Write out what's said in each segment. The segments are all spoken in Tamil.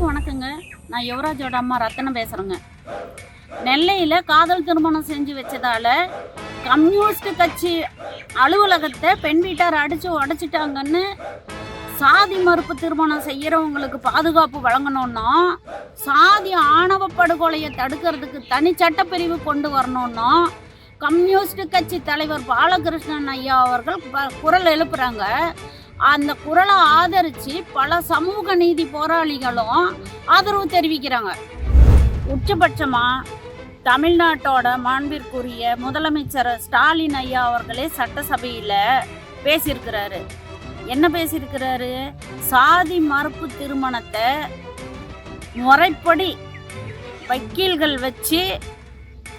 எல்லாருக்கும் வணக்கங்க. நான் யுவராஜோட அம்மா ரத்தனம் பேசுகிறேங்க நெல்லையில் காதல் திருமணம் செஞ்சு வச்சதால கம்யூனிஸ்ட் கட்சி அலுவலகத்தை பெண் வீட்டார் அடித்து உடச்சிட்டாங்கன்னு சாதி மறுப்பு திருமணம் செய்கிறவங்களுக்கு பாதுகாப்பு வழங்கணும்னா சாதி ஆணவ படுகொலையை தடுக்கிறதுக்கு தனி சட்டப்பிரிவு கொண்டு வரணும்னா கம்யூனிஸ்ட் கட்சி தலைவர் பாலகிருஷ்ணன் ஐயா அவர்கள் குரல் எழுப்புறாங்க. அந்த குரலை ஆதரித்து பல சமூக நீதி போராளிகளும் ஆதரவு தெரிவிக்கிறாங்க. உச்சபட்சமாக தமிழ்நாட்டோட மாண்பிற்குரிய முதலமைச்சர் ஸ்டாலின் ஐயா அவர்களே சட்டசபையில் பேசியிருக்கிறாரு. என்ன பேசியிருக்கிறாரு? சாதி மறுப்பு திருமணத்தை முறைப்படி வக்கீல்கள் வச்சு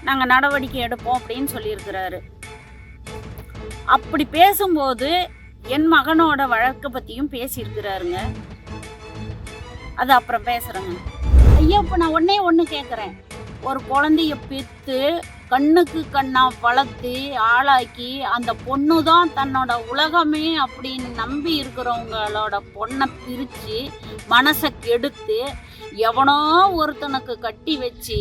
நாங்கள் நடவடிக்கை எடுப்போம் அப்படின்னு சொல்லியிருக்கிறாரு. அப்படி பேசும்போது என் மகனோட வழக்கை பற்றியும் பேசியிருக்கிறாருங்க. அது அப்புறம் பேசுகிறேங்க ஐயா இப்போ நான் ஒன்றே ஒன்று கேட்குறேன் ஒரு குழந்தைய பெற்று கண்ணுக்கு கண்ணா வளர்த்து ஆளாக்கி அந்த பொண்ணு தான் தன்னோட உலகமே அப்படின்னு நம்பி இருக்கிறவங்களோட பொண்ணை பிரித்து மனசை கெடுத்து எவனோ ஒருத்தனுக்கு கட்டி வச்சு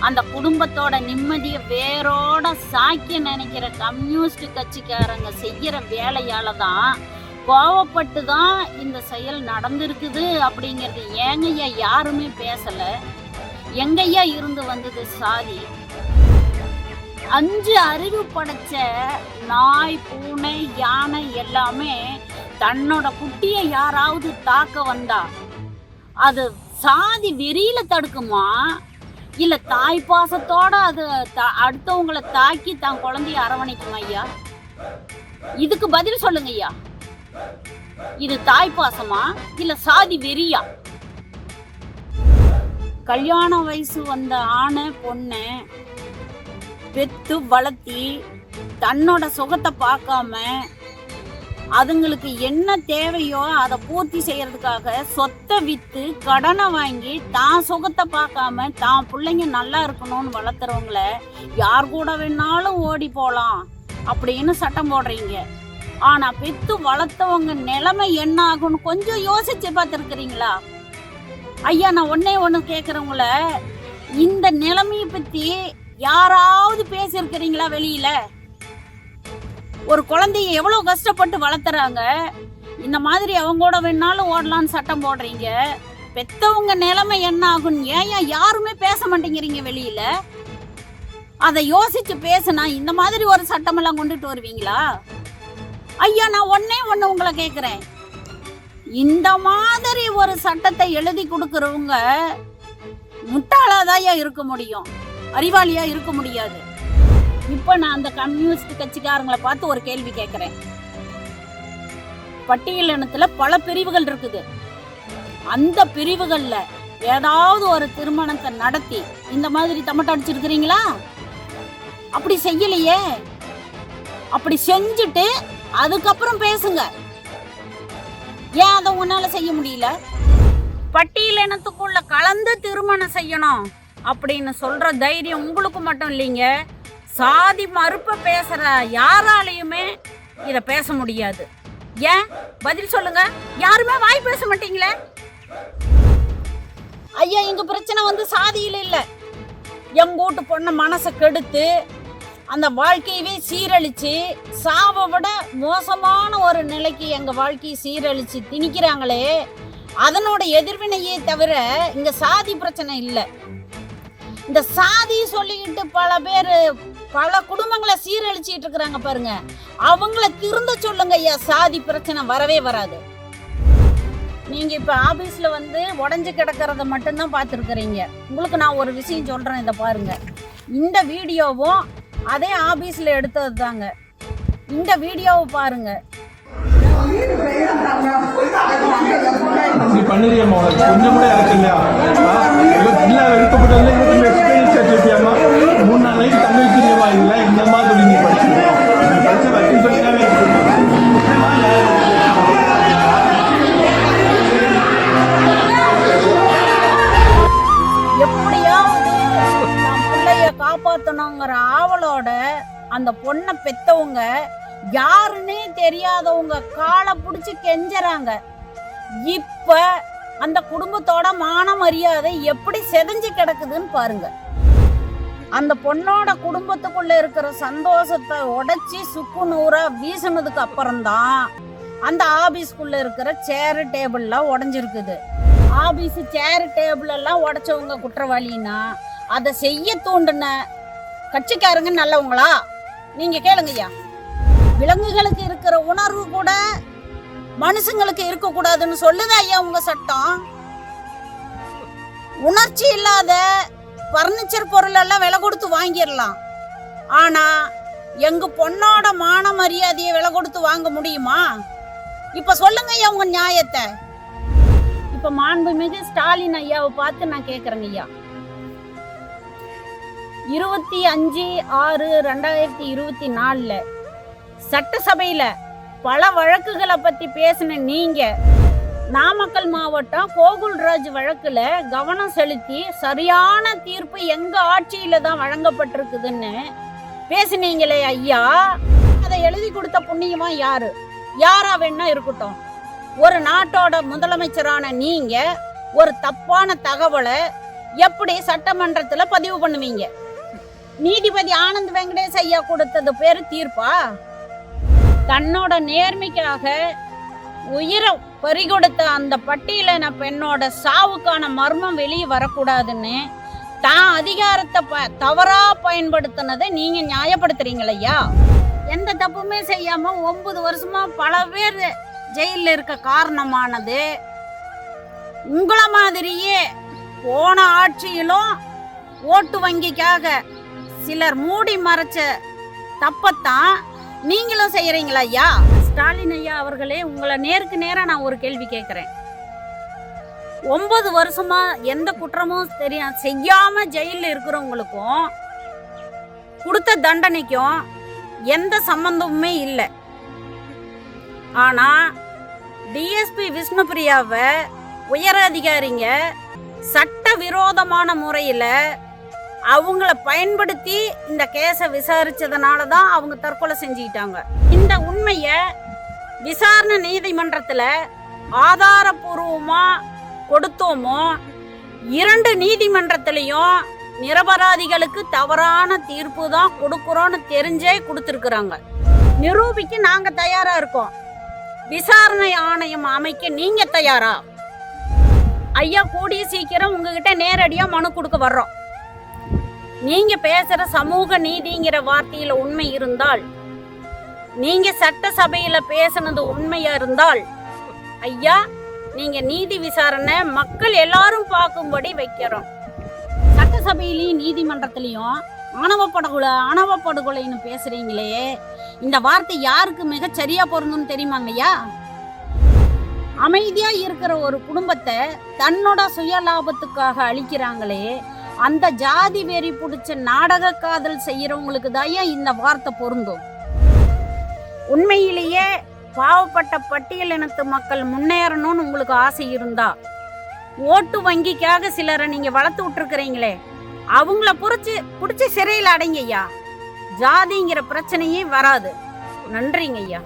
அந்த குடும்பத்தோட நிம்மதியை வேரோட சாய்க்க நினைக்கிற கம்யூனிஸ்ட் கட்சிக்காரங்க செய்கிற வேலையால தான் கோவப்பட்டு தான் இந்த செயல் நடந்திருக்குது அப்படிங்கிறது ஏங்கய்யா யாருமே பேசலை. எங்கய்யா இருந்து வந்தது சாதி? அஞ்சு அறிவு படைச்ச நாய் பூனை யானை எல்லாமே தன்னோட குட்டியை யாராவது தாக்க வந்தா அது சாதி வெறியில தடுக்குமா? இல்ல தாய் பாசத்தோட அது அடுத்தவங்களை தாக்கி தன் குழந்தைய அரவணைக்குமா ஐயா? இதுக்கு பதில் சொல்லுங்க ஐயா. இது தாய் பாசமா? இல்ல சாதி வெறியா? கல்யாண வயசு வந்த ஆணை பொண்ணு பெத்து வளர்த்தி தன்னோட சுகத்தை பார்க்காம அதுங்களுக்கு என்ன தேவையோ அதை பூர்த்தி செய்யறதுக்காக சொத்தை வித்து கடனை வாங்கி தான் சுகத்தை பார்க்காம தான் பிள்ளைங்க நல்லா இருக்கணும்னு வளர்த்துறவங்கள யார் கூட வேணாலும் ஓடி போகலாம் அப்படின்னு சட்டம் போடுறீங்க. ஆனா பெத்து வளர்த்தவங்க நிலைமை என்ன ஆகும்னு கொஞ்சம் யோசிச்சு பார்த்துருக்குறீங்களா? ஐயா நான் ஒன்னே ஒன்று கேட்குறவங்கள இந்த நிலைமையை பற்றி யாராவது பேசியிருக்கிறீங்களா வெளியில? ஒரு குழந்தைய எவ்வளோ கஷ்டப்பட்டு வளர்த்துறாங்க? இந்த மாதிரி அவங்க கூட வேணாலும் ஓடலான்னு சட்டம் போடுறீங்க. பெத்தவங்க நிலைமை என்ன ஆகும் ஏன் யாருமே பேச மாட்டேங்கிறீங்க வெளியில? அதை யோசிச்சு பேசுனா இந்த மாதிரி ஒரு சட்டமெல்லாம் கொண்டுட்டு வருவீங்களா? ஐயா நான் ஒன்னே ஒன்று உங்களை கேட்குறேன் இந்த மாதிரி ஒரு சட்டத்தை எழுதி கொடுக்கறவங்க முட்டாளாதாயா இருக்க முடியும்? அறிவாளியா இருக்க முடியாது. இப்போ நான் அந்த கம்யூனிஸ்ட் கட்சிக்காரங்களை பார்த்து ஒரு கேள்வி கேட்குறேன். பட்டியலினத்துல பல பிரிவுகள் இருக்குது. அந்த பிரிவுகள்ல ஏதாவது ஒரு திருமணத்தை நடத்தி இந்த மாதிரி தமட்ட அடிச்சிருக்கிறீங்களா? அப்படி செய்யலையே. அப்படி செஞ்சுட்டு அதுக்கப்புறம் பேசுங்க. ஏன் அதை உன்னால செய்ய முடியல? பட்டியல் இனத்துக்குள்ள கலந்து திருமணம் செய்யணும். அப்படின்னு சொல்கிற தைரியம் உங்களுக்கு மட்டும் இல்லைங்க. சாதி மறுப்பை பேசுகிற யாராலையுமே இதை பேச முடியாது. ஏன்? பதில் சொல்லுங்க. யாருமே வாய் பேச மாட்டீங்களே? ஐயா இங்கே பிரச்சனை வந்து சாதியில் இல்லை. எங்க வீட்டு பொண்ணை மனசை கெடுத்து அந்த வாழ்க்கையவே சீரழித்து சாவை விட மோசமான ஒரு நிலைக்கு எங்கள் வாழ்க்கையை சீரழித்து திணிக்கிறாங்களே அதனோட எதிர்வினையே தவிர இங்கே சாதி பிரச்சனை இல்லை. இந்த சாதி சொல்லிக்கிட்டு பல பேர் பல குடும்பங்களை சீரழிச்சிட்டு இருக்கிறாங்க பாருங்க. அவங்கள திருந்த சொல்லுங்க ஐயா சாதி பிரச்சனை வரவே வராது. நீங்க இப்ப ஆபீஸ்ல வந்து உடஞ்சு கிடக்கிறத மட்டும்தான் பார்த்துருக்குறீங்க. உங்களுக்கு நான் ஒரு விஷயம் சொல்றேன் இதை பாருங்க. இந்த வீடியோவும் அதே ஆபீஸ்ல எடுத்தது தாங்க இந்த வீடியோவை பாருங்க. நீ பண்ணிருக்கியம்மா உனக்கு? கொஞ்சம் கூட இறக்கம் இல்லையா? விருப்பப்பட்டு வந்து இருபத்தி எக்ஸ்பீரியன்ஸ் வச்சிருக்கியம்மா? மூணு நாள் நைட்டு தங்க வச்சிருக்கமா இல்லை. இந்த மாதிரி நீ படிச்சிருக்கோம் படிச்ச வச்சு சொல்லி தெரியாதவங்க காலை பிடிச்சி கெஞ்சறாங்க. இப்ப அந்த குடும்பத்தோட மான மரியாதை எப்படி செதஞ்சு கிடக்குதுன்னு பாருங்க. அந்த பொண்ணோட குடும்பத்துக்குள்ள இருக்கிற சந்தோஷத்தை உடைச்சி சுக்கு நூறா வீசினதுக்கு அப்புறம்தான் அந்த ஆபீஸ்க்குள்ள இருக்கிற சேரு டேபிள்லாம் உடஞ்சிருக்குது. ஆபீஸ் சேரு டேபிள் எல்லாம் உடைச்சவங்க குற்றவாளின்னா அதை செய்ய தூண்டின கட்சிக்காரங்க நல்லவங்களா? நீங்க கேளுங்கய்யா. விலங்குகளுக்கு இருக்கிற உணர்வு கூட மனுஷங்களுக்கு இருக்கக்கூடாதுன்னு சொல்லுது ஐயா உங்க சட்டம்? உணர்ச்சி இல்லாத பர்னிச்சர் பொருள் எல்லாம் விலை கொடுத்து வாங்கிடலாம். ஆனா எங்க பொண்ணோட மான மரியாதையை விலை கொடுத்து வாங்க முடியுமா? இப்ப சொல்லுங்க ஐயா உங்க நியாயத்தை. இப்ப மாண்புமிகு ஸ்டாலின் ஐயாவை பார்த்து நான் கேக்குறேங்க ஐயா. இருபத்தி அஞ்சு ஆறு ரெண்டாயிரத்தி இருபத்தி நாலுல சட்டசபையில பல வழக்குகளை பத்தி பேசின நீங்க நாமக்கல் மாவட்டம் கோகுல்ராஜ் வழக்குல கவனம் செலுத்தி சரியான தீர்ப்பு எங்க ஆட்சியில தான் வழங்கப்பட்டிருக்குதுன்னு பேசினீங்களே ஐயா. அதை எழுதி கொடுத்த புண்ணியமா யாரு? யாரா வேணா இருக்கட்டும். ஒரு நாட்டோட முதலமைச்சரான நீங்க ஒரு தப்பான தகவலை எப்படி சட்டமன்றத்துல பதிவு பண்ணுவீங்க? நீதிபதி ஆனந்த் வெங்கடேஷ் ஐயா கொடுத்தது பேரு தீர்ப்பா? தன்னோட நேர்மைக்காக உயிரை பறிகொடுத்த அந்த பட்டியலின பெண்ணோட சாவுக்கான மர்மம் வெளியே வரக்கூடாதுன்னு தான் அதிகாரத்தை ப தவறா பயன்படுத்தினதை நீங்க நியாயப்படுத்துறீங்களையா எந்த தப்புமே செய்யாம ஒன்பது வருஷமா பல பேர் ஜெயிலில் இருக்க காரணமானது உங்களை மாதிரியே போன ஆட்சியிலும் ஓட்டு வங்கிக்காக சிலர் மூடி மறைச்ச தப்பத்தான் நீங்களும் செய்யறீங்களா ஐயா? ஸ்டாலின் ஐயா அவர்களே உங்களை நேருக்கு நேராக நான் ஒரு கேள்வி கேட்குறேன். ஒன்பது வருஷமா எந்த குற்றமும் தெரியும் செய்யாம ஜெயிலில் இருக்கிறவங்களுக்கும் கொடுத்த தண்டனைக்கும் எந்த சம்பந்தமுமே இல்லை. ஆனா டிஎஸ்பி விஷ்ணுபிரியாவை உயர் அதிகாரிங்க சட்ட விரோதமான முறையில் அவங்கள பயன்படுத்தி இந்த கேஸை விசாரிச்சதுனால தான் அவங்க தற்கொலை செஞ்சுக்கிட்டாங்க. இந்த உண்மையை விசாரணை நீதிமன்றத்தில் ஆதாரபூர்வமாக கொடுத்தோமோ இரண்டு நீதிமன்றத்திலையும் நிரபராதிகளுக்கு தவறான தீர்ப்பு தான் கொடுக்குறோன்னு தெரிஞ்சே கொடுத்துருக்குறாங்க. நிரூபிக்க நாங்கள் தயாராக இருக்கோம். விசாரணை ஆணையம் அமைக்க நீங்கள் தயாரா? ஐயா கூடிய சீக்கிரம் உங்ககிட்ட நேரடியாக மனு கொடுக்க வர்றோம். நீங்க பேசுற சமூக நீதிங்கிற வார்த்தையில உண்மை இருந்தால் நீங்க சட்டசபையில பேசுனது உண்மையா இருந்தால் ஐயா நீங்க நீதி விசாரணை மக்கள் எல்லாரும் பார்க்கும்படி வைக்கிறோம். சட்டசபையிலையும் நீதிமன்றத்திலையும் ஆணவ படுகொலை ஆணவ படுகொலைன்னு பேசுறீங்களே இந்த வார்த்தை யாருக்கு மிக சரியா பொருந்தும்னு தெரியுமாங்கய்யா அமைதியா இருக்கிற ஒரு குடும்பத்தை தன்னோட சுயலாபத்துக்காக அழிக்கிறாங்களே அந்த ஜாதி வெறி பிடிச்ச நாடக காதல் செய்யறவங்களுக்கு தான் இந்த வார்த்தை பொருந்தும். உண்மையிலேயே பாவப்பட்ட பட்டியலினத்து மக்கள் முன்னேறணும்னு உங்களுக்கு ஆசை இருந்தா ஓட்டு வங்கிக்காக சிலரை நீங்க வளர்த்து விட்டுருக்கிறீங்களே அவங்கள புரிச்சு பிடிச்சி சிறையில் அடைங்கய்யா. ஜாதிங்கிற பிரச்சனையே வராது. நன்றிங்க ஐயா